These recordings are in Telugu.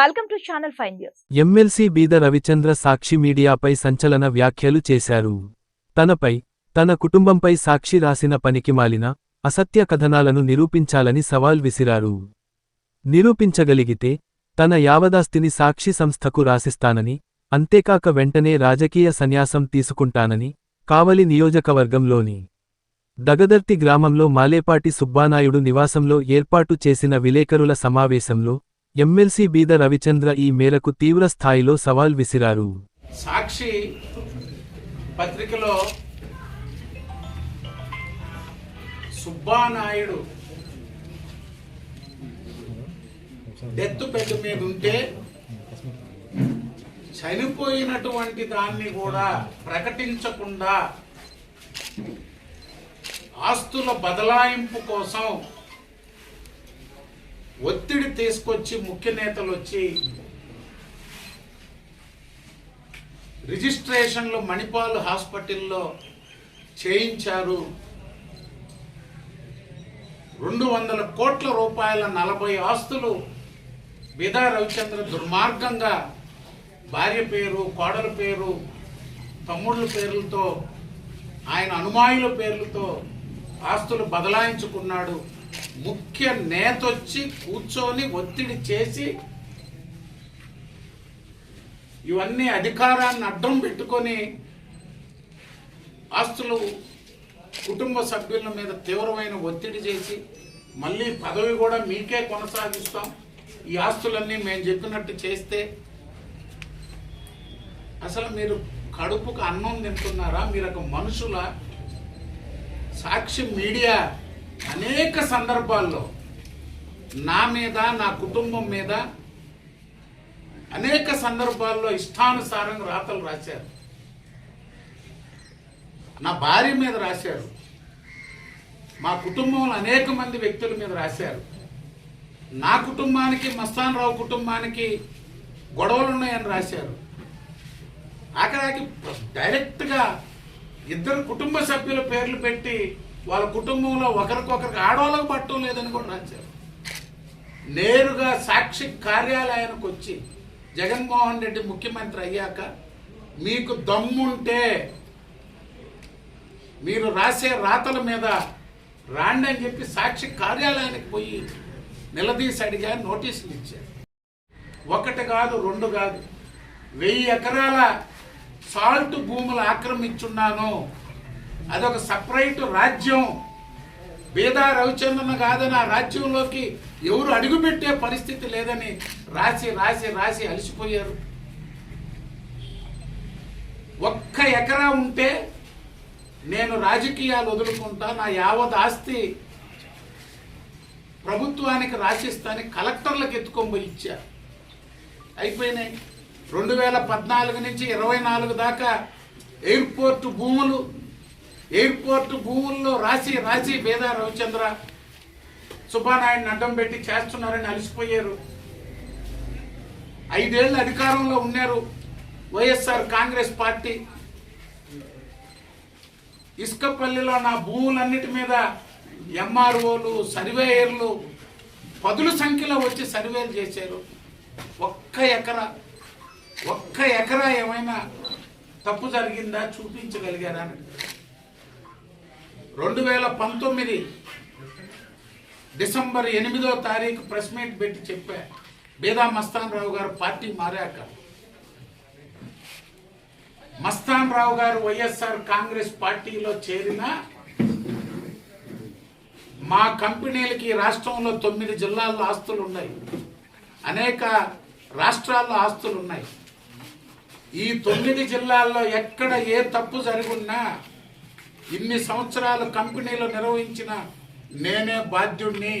Welcome to channel fine news MLC Beeda Ravichandra Sakshi మీడియాపై సంచలన వ్యాఖ్యలు చేశారు. తనపై తన కుటుంబంపై సాక్షి రాసిన పనికిమాలిన అసత్య కథనాలను నిరూపించాలని సవాల్ విసిరారు. నిరూపించగలిగితే తన యావదాస్తిని సాక్షి సంస్థకు రాసిస్తానని అంతేకాక వెంటనే రాజకీయ సన్యాసం తీసుకుంటానని కావలి నియోజకవర్గంలోని దగదర్తి గ్రామంలో మాలేపాటి సుబ్బానాయుడు నివాసంలో ఏర్పాటు చేసిన విలేకరుల సమావేశంలో ఎమ్మెల్సీ బీద రవిచంద్ర ఈ మేరకు తీవ్ర స్థాయిలో సవాల్ విసిరారు. సాక్షి పత్రికలో సుబ్బానాయుడు డెత్ బెడ్ మీద ఉంటే చనిపోయినటువంటి దాన్ని కూడా ప్రకటించకుండా ఆస్తుల బదలాయింపు కోసం ఒత్తిడి తీసుకొచ్చి ముఖ్య నేతలు వచ్చి రిజిస్ట్రేషన్లు మణిపాల్ హాస్పిటల్లో చేయించారు. రెండు వందల కోట్ల రూపాయల నలభై ఆస్తులు బిదా రవిచంద్ర దుర్మార్గంగా భార్య పేరు కోడల పేరు తమ్ముళ్ళ పేర్లతో ఆయన అనుమాయుల పేర్లతో ఆస్తులు బదలాయించుకున్నాడు. ముఖ్య నేత వచ్చి కూర్చొని ఒత్తిడి చేసి ఇవన్నీ అధికారాన్ని అడ్డం పెట్టుకొని ఆస్తులు కుటుంబ సభ్యుల మీద తీవ్రమైన ఒత్తిడి చేసి మళ్ళీ పదవి కూడా మీకే కొనసాగిస్తాం. ఈ ఆస్తులన్నీ మేము చెప్పినట్టు చేస్తే అసలు మీరు కడుపుకు అన్నం తింటున్నారా? మీరు ఒక మనుషుల? సాక్షి మీడియా అనేక సందర్భాల్లో నా మీద నా కుటుంబం మీద అనేక సందర్భాల్లో ఇష్టానుసారంగా రాతలు రాశారు. నా భార్య మీద రాశారు. మా కుటుంబంలో అనేక మంది వ్యక్తుల మీద రాశారు. నా కుటుంబానికి మస్తాన్ రావు కుటుంబానికి గొడవలు ఉన్నాయని రాశారు. ఆఖరాకి డైరెక్ట్గా ఇద్దరు కుటుంబ సభ్యుల పేర్లు పెట్టి వాళ్ళ కుటుంబంలో ఒకరికొకరికి ఆడవాళ్ళకు పట్టం లేదని కూడా రాశారు. నేరుగా సాక్షి కార్యాలయానికి వచ్చి జగన్మోహన్ రెడ్డి ముఖ్యమంత్రి అయ్యాక మీకు దమ్ముంటే మీరు రాసే రాతల మీద రాండి అని చెప్పి సాక్షి కార్యాలయానికి పోయి నిలదీసి అడిగా నోటీసులు ఇచ్చారు. ఒకటి కాదు రెండు కాదు. వెయ్యి ఎకరాల సాల్ట్ భూములు ఆక్రమించున్నాను. అదొక సపరేట్ రాజ్యం. బీదా రవిచంద్రన్ కాదని ఆ రాజ్యంలోకి ఎవరు అడుగుపెట్టే పరిస్థితి లేదని రాసి రాసి రాసి అలసిపోయారు. ఒక్క ఎకరా ఉంటే నేను రాజకీయాలు వదులుకుంటా నా యావత్ ఆస్తి ప్రభుత్వానికి రాసిస్తాని కలెక్టర్లకు ఎత్తుకొని పోయి ఇచ్చా. అయిపోయినాయి. రెండు వేల పద్నాలుగు నుంచి ఇరవై నాలుగు దాకా ఎయిర్పోర్ట్ భూములు ఎయిర్పోర్ట్ భూముల్లో రాసి రాసి బేదా రవిచంద్ర సుబ్బానాయుడిని అడ్డం పెట్టి చేస్తున్నారని అలసిపోయారు. ఐదేళ్ళు అధికారంలో ఉన్నారు వైఎస్ఆర్ కాంగ్రెస్ పార్టీ. ఇసుకపల్లిలో నా భూములన్నిటి మీద ఎంఆర్ఓలు సర్వేయర్లు పదుల సంఖ్యలో వచ్చి సర్వేలు చేశారు. ఒక్క ఎకరా ఒక్క ఎకరా ఏమైనా తప్పు జరిగిందా? చూపించగలిగారా? అని రెండు వేల పంతొమ్మిది డిసెంబర్ ఎనిమిదో తారీఖు ప్రెస్ మీట్ పెట్టి చెప్పా. బేదా మస్తాన్ రావు గారు పార్టీ మారాక. మస్తాన్ రావు గారు వైఎస్ఆర్ కాంగ్రెస్ పార్టీలో చేరిన మా కంపెనీలకి రాష్ట్రంలో తొమ్మిది జిల్లాల్లో ఆస్తులు ఉన్నాయి. అనేక రాష్ట్రాల్లో ఆస్తులు ఉన్నాయి. ఈ తొమ్మిది జిల్లాల్లో ఎక్కడ ఏ తప్పు జరుగున్నా ఇన్ని సంవత్సరాలు కంపెనీలు నిర్వహించిన నేనే బాధ్యుణ్ణి.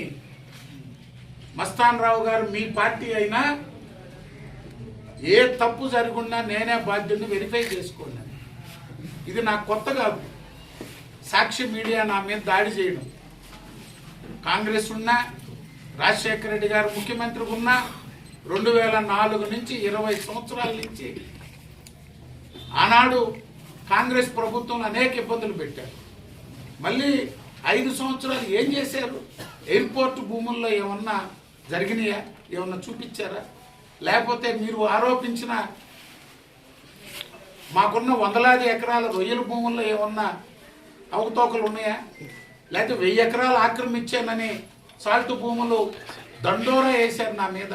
మస్తాన్ రావు గారు మీ పార్టీ అయినా ఏ తప్పు జరుగున్నా నేనే బాధ్యుడిని వెరిఫై చేసుకోండి. ఇది నాకు కొత్త కాదు. సాక్షి మీడియా నా మీద దాడి చేయడం. కాంగ్రెస్ ఉన్నా రాజశేఖర రెడ్డి గారు ముఖ్యమంత్రి ఉన్నా రెండు వేల నాలుగు నుంచి ఇరవై సంవత్సరాల నుంచి ఆనాడు కాంగ్రెస్ ప్రభుత్వం అనేక ఇబ్బందులు పెట్టారు. మళ్ళీ ఐదు సంవత్సరాలు ఏం చేశారు? ఎయిర్పోర్ట్ భూముల్లో ఏమన్నా జరిగినాయా? ఏమన్నా చూపించారా? లేకపోతే మీరు ఆరోపించిన మాకున్న వందలాది ఎకరాల రొయ్యల భూముల్లో ఏమన్నా అవకతవకలు ఉన్నాయా? లేకపోతే వెయ్యి ఎకరాలు ఆక్రమించానని సాల్ట్ భూములు దండోరా వేశారు నా మీద.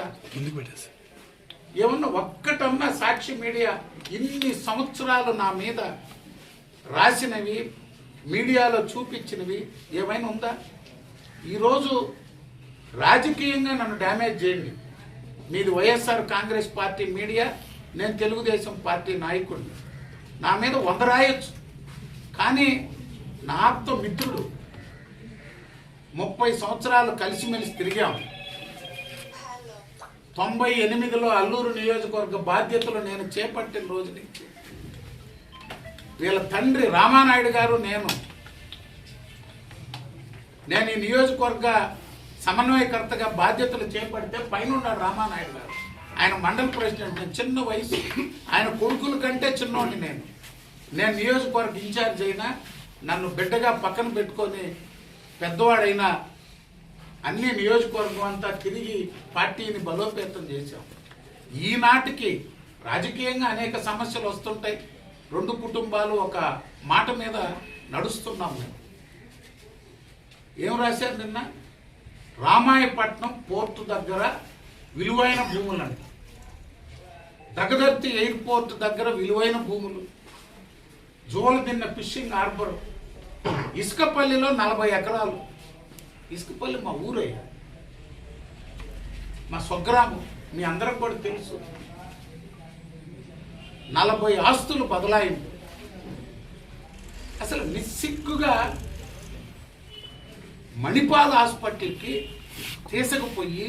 ఏమన్నా ఒక్కటన్నా సాక్షి మీడియా ఇన్ని సంవత్సరాలు నా మీద రాసినవి మీడియాలో చూపించినవి ఏమైనా ఉందా? ఈరోజు రాజకీయంగా నన్ను డ్యామేజ్ చేయండి. మీది వైఎస్ఆర్ కాంగ్రెస్ పార్టీ మీడియా నేను తెలుగుదేశం పార్టీ నాయకుడిని. నా మీద వంద రాయొచ్చు. కానీ నాతో మిత్రుడు. ముప్పై సంవత్సరాలు కలిసిమెలిసి తిరిగాము తొంభై ఎనిమిదిలో అల్లూరు నియోజకవర్గ బాధ్యతలు నేను చేపట్టిన రోజు నుంచి. వీళ్ళ తండ్రి రామానాయుడు గారు నేను. నేను ఈ నియోజకవర్గ సమన్వయకర్తగా బాధ్యతలు చేపడితే పైన ఉన్నాడు రామానాయుడు గారు. ఆయన మండల ప్రెసిడెంట్ నేను చిన్న వయసు. ఆయన కొడుకుల కంటే చిన్నోడిని నేను. నేను నియోజకవర్గ ఇన్ఛార్జ్ అయినా నన్ను బిడ్డగా పక్కన పెట్టుకొని పెద్దవాడైనా అన్ని నియోజకవర్గం అంతా తిరిగి పార్టీని బలోపేతం చేశాం. ఈనాటికి రాజకీయంగా అనేక సమస్యలు వస్తుంటాయి. రెండు కుటుంబాలు ఒక మాట మీద నడుస్తున్నాం మేము. ఏం రాశారు నిన్న? రామాయపట్నం పోర్టు దగ్గర విలువైన భూములంట. దగదర్తి ఎయిర్పోర్ట్ దగ్గర విలువైన భూములు. జోలదిన్న ఫిషింగ్ హార్బర్. ఇసుకపల్లిలో నలభై ఎకరాలు. ఇసుకపల్లి మా ఊరయ్యా. మా స్వగ్రామం మీ అందరం కూడా తెలుసు. నలభై ఆస్తులు బదలాయింపు అసలు నిస్సిగ్గుగా మణిపాల్ హాస్పిటల్కి తీసుకుపోయి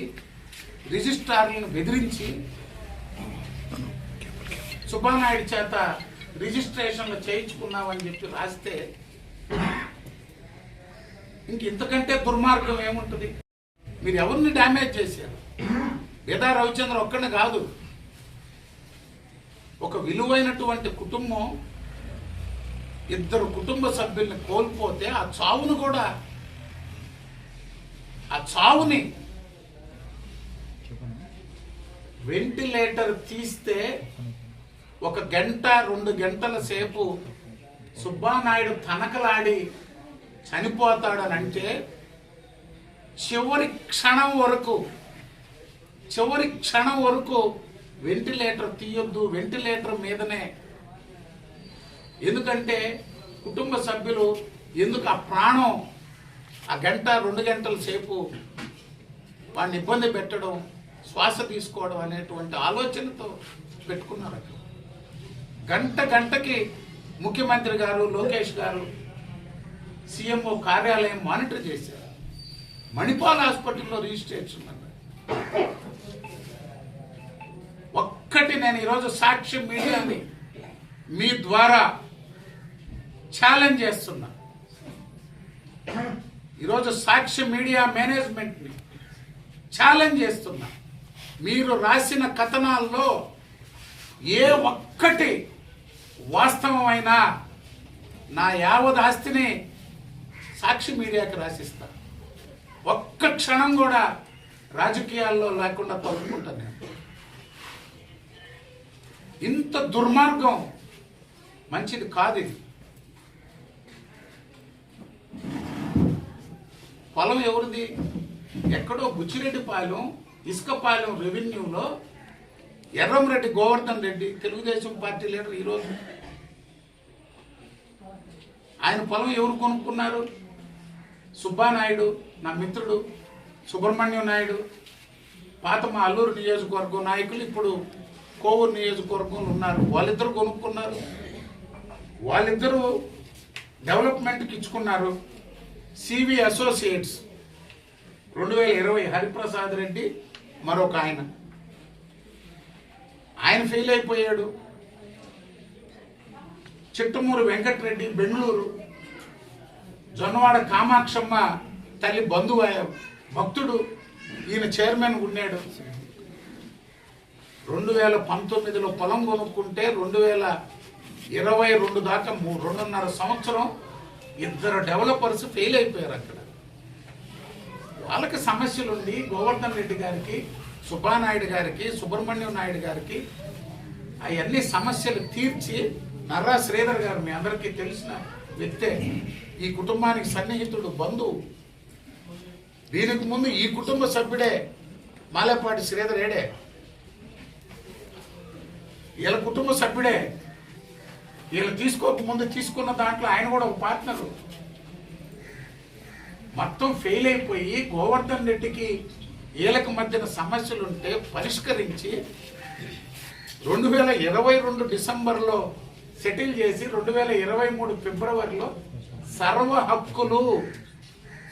రిజిస్ట్రార్లను బెదిరించి సుబ్బానాయుడు చేత రిజిస్ట్రేషన్లు చేయించుకున్నామని చెప్పి రాస్తే ఇంక ఇంతకంటే దుర్మార్గం ఏముంటుంది? మీరు ఎవరిని డ్యామేజ్ చేశారు? వేదా రవిచంద్ర ఒక్కడిని కాదు. ఒక విలువైనటువంటి కుటుంబం ఇద్దరు కుటుంబ సభ్యుల్ని కోల్పోతే ఆ చావును కూడా ఆ చావుని వెంటిలేటర్ తీస్తే ఒక గంట రెండు గంటల సేపు సుబ్బానాయుడు తనకలాడి చనిపోతాడనంటే చివరి క్షణం వరకు చివరి క్షణం వరకు వెంటిలేటర్ తీయొద్దు వెంటిలేటర్ మీదనే. ఎందుకంటే కుటుంబ సభ్యులు ఎందుకు ఆ ప్రాణం ఆ గంట రెండు గంటల సేపు వాడిని ఇబ్బంది పెట్టడం శ్వాస తీసుకోవడం అనేటువంటి ఆలోచనతో పెట్టుకున్నారు అక్కడ. గంట గంటకి ముఖ్యమంత్రి గారు లోకేష్ గారు సీఎంఓ కార్యాలయం మానిటర్ చేశారు. మణిపాల్ హాస్పిటల్లో రిజిస్ట్రేషన్ అన్నారు ఒక్కటి నేను ఈరోజు సాక్షి మీడియాని మీ ద్వారా ఛాలెంజ్ చేస్తున్నా. ఈరోజు సాక్షి మీడియా మేనేజ్మెంట్ని ఛాలెంజ్ చేస్తున్నా. మీరు రాసిన కథనాల్లో ఏ ఒక్కటి వాస్తవమైనా నా యావత్ ఆస్తిని సాక్షి మీడియాకి రాసిస్తా. ఒక్క క్షణం కూడా రాజకీయాల్లో లేకుండా తప్పుకుంటాను నేను. ఇంత దుర్మార్గం మంచిది కాదు ఇది. పొలం ఎవరిది? ఎక్కడో బుచ్చిరెడ్డిపాలెం ఇసుకపాలెం రెవెన్యూలో ఎర్రంరెడ్డి గోవర్ధన్ రెడ్డి తెలుగుదేశం పార్టీ లీడర్ ఈరోజు. ఆయన పొలం ఎవరు కొనుక్కున్నారు? సుబ్బానాయుడు నా మిత్రుడు సుబ్రహ్మణ్యం నాయుడు పాత మా అల్లూరు నియోజకవర్గం నాయకులు ఇప్పుడు కోవూరు నియోజకవర్గంలో ఉన్నారు. వాళ్ళిద్దరు కొనుక్కున్నారు. వాళ్ళిద్దరూ డెవలప్మెంట్కి ఇచ్చుకున్నారు. సివి అసోసియేట్స్ రెండు వేల ఇరవై హరిప్రసాద్ రెడ్డి మరొక ఆయన. ఆయన ఫెయిల్ అయిపోయాడు. చిట్టమూరు వెంకటరెడ్డి బెంగళూరు. జొన్నవాడ కామాక్షమ్మ తల్లి బంధువు భక్తుడు ఈయన చైర్మన్ ఉన్నాడు. రెండు వేల పంతొమ్మిదిలో పొలం కొనుక్కుంటే రెండు వేల ఇరవై రెండు దాకా మూడు రెండున్నర సంవత్సరం ఇద్దరు డెవలపర్స్ ఫెయిల్ అయిపోయారు అక్కడ. వాళ్ళకి సమస్యలుండి గోవర్ధన్ రెడ్డి గారికి సుబ్బానాయుడు గారికి సుబ్రహ్మణ్యం నాయుడు గారికి అవన్నీ సమస్యలు తీర్చి నర్రా శ్రీధర్ గారు మీ అందరికీ తెలిసిన వ్యక్తే ఈ కుటుంబానికి సన్నిహితుడు బంధువు. దీనికి ముందు ఈ కుటుంబ సభ్యుడే మాలేపాటి శ్రీధర్ ఏడే వీళ్ళ కుటుంబ సభ్యుడే. వీళ్ళు తీసుకోక ముందు తీసుకున్న దాంట్లో ఆయన కూడా ఒక పార్ట్నరు మొత్తం ఫెయిల్ అయిపోయి గోవర్ధన్ రెడ్డికి వీళ్ళకి మధ్యన సమస్యలుంటే పరిష్కరించి రెండు వేల ఇరవై రెండు డిసెంబర్లో సెటిల్ చేసి రెండు వేల ఇరవై మూడు ఫిబ్రవరిలో సర్వ హక్కులు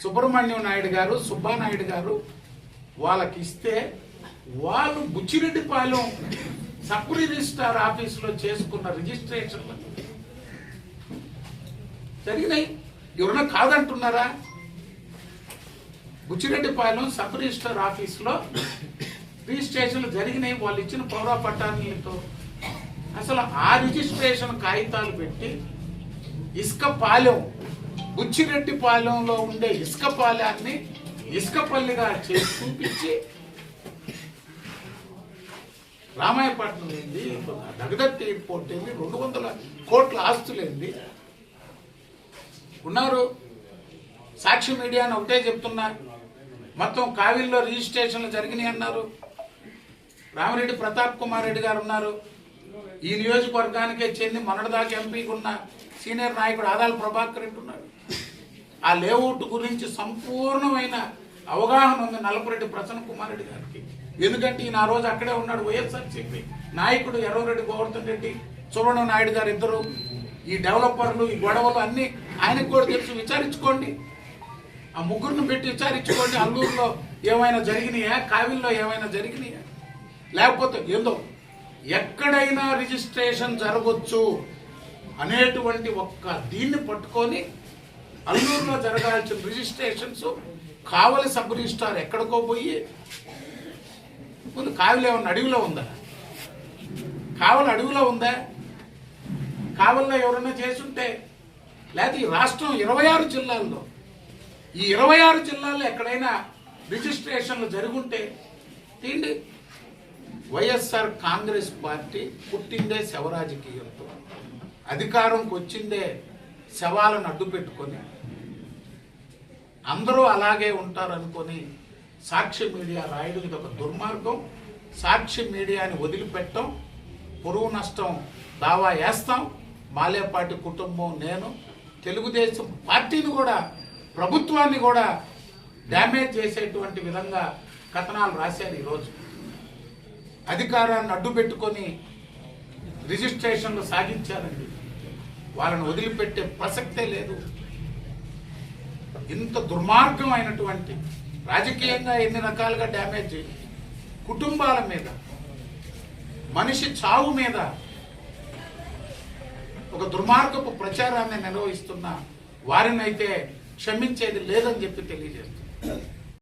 సుబ్రహ్మణ్యం నాయుడు గారు సుబ్బానాయుడు గారు వాళ్ళకి ఇస్తే వాళ్ళు బుచ్చిరెడ్డిపాలెం సబ్ రిజిస్ట్రార్ ఆఫీసులో చేసుకున్న రిజిస్ట్రేషన్లు జరిగినాయి. ఎవరన్నా కాదంటున్నారా? బుచ్చిరెడ్డిపాలెం సబ్ రిజిస్టర్ ఆఫీసులో రిజిస్ట్రేషన్లు జరిగినాయి. వాళ్ళు ఇచ్చిన పౌర పట్టాలతో అసలు ఆ రిజిస్ట్రేషన్ కాగితాలు పెట్టి ఇసుక పాలెం బుచ్చిరెడ్డిపాలెంలో ఉండే ఇసుక పాలెన్ని ఇసుకపల్లిగా చేసి చూపించి రామాయపట్నం ఏంది? దగదత్తి ఎయిర్పోర్ట్ ఏంది? రెండు వందల కోట్ల ఆస్తులేంది ఉన్నారు. సాక్షి మీడియాని ఒకటే చెప్తున్నా. మొత్తం కావిల్లో రిజిస్ట్రేషన్లు జరిగినాయి అన్నారు. రామిరెడ్డి ప్రతాప్ కుమార్ రెడ్డి గారు ఉన్నారు. ఈ నియోజకవర్గానికే చెంది మొన్నటిదాకా ఎంపీకి ఉన్న సీనియర్ నాయకుడు ఆదాల ప్రభాకర్ ఉంటున్నాడు ఆ లేఅవుట్ గురించి సంపూర్ణమైన అవగాహన ఉంది నలపరెడ్డి ప్రసన్న కుమార్ రెడ్డి గారికి. ఎందుకంటే ఈయన ఆ రోజు అక్కడే ఉన్నాడు వైఎస్ఆర్సీపీ నాయకుడు ఎర్రవరెడ్డి గోవర్ధన్ రెడ్డి సువర్ణ నాయుడు గారు ఇద్దరు ఈ డెవలపర్లు ఈ గొడవలు అన్ని ఆయనకు కూడా తెలుసు. విచారించుకోండి. ఆ ముగ్గురిని పెట్టి విచారించుకోండి. అల్లూరులో ఏమైనా జరిగినాయా? కావిల్లో ఏమైనా జరిగినాయా? లేకపోతే ఏందో ఎక్కడైనా రిజిస్ట్రేషన్ జరగవచ్చు అనేటువంటి ఒక్క దీన్ని పట్టుకొని అల్లూరులో జరగాల్సిన రిజిస్ట్రేషన్స్ కావలి సబ్ రిజిస్టార్ ఎక్కడికో పోయి ముందు కావలి ఏమన్నా అడవిలో ఉందా? కావలి అడవిలో ఉందా? కావలిలో ఎవరైనా చేసుంటే లేకపోతే ఈ రాష్ట్రం ఇరవై ఆరు జిల్లాల్లో ఈ ఇరవై ఆరు జిల్లాల్లో ఎక్కడైనా రిజిస్ట్రేషన్లు జరుగుంటే తీండి వైఎస్ఆర్ కాంగ్రెస్ పార్టీ పుట్టిందే శవరాజకీయంతో. అధికారంకి వచ్చిందే శవాలను అడ్డు పెట్టుకొని. అందరూ అలాగే ఉంటారనుకొని సాక్షి మీడియా రాయడం ఇది ఒక దుర్మార్గం. సాక్షి మీడియాని వదిలిపెట్టం. పొరుగు నష్టం దావా వేస్తాం. మాలేపాటి కుటుంబం నేను. తెలుగుదేశం పార్టీని కూడా ప్రభుత్వాన్ని కూడా డ్యామేజ్ చేసేటువంటి విధంగా కథనాలు రాశారు ఈరోజు. అధికారాన్ని అడ్డు పెట్టుకొని రిజిస్ట్రేషన్లు సాగించారండి. వాళ్ళని వదిలిపెట్టే ప్రసక్తే లేదు. ఇంత దుర్మార్గమైనటువంటి రాజకీయంగా ఎన్ని రకాలుగా డ్యామేజ్ కుటుంబాల మీద మనిషి చావు మీద ఒక దుర్మార్గపు ప్రచారాన్ని నిర్వహిస్తున్న వారినైతే క్షమించేది లేదని చెప్పి తెలియజేస్తుంది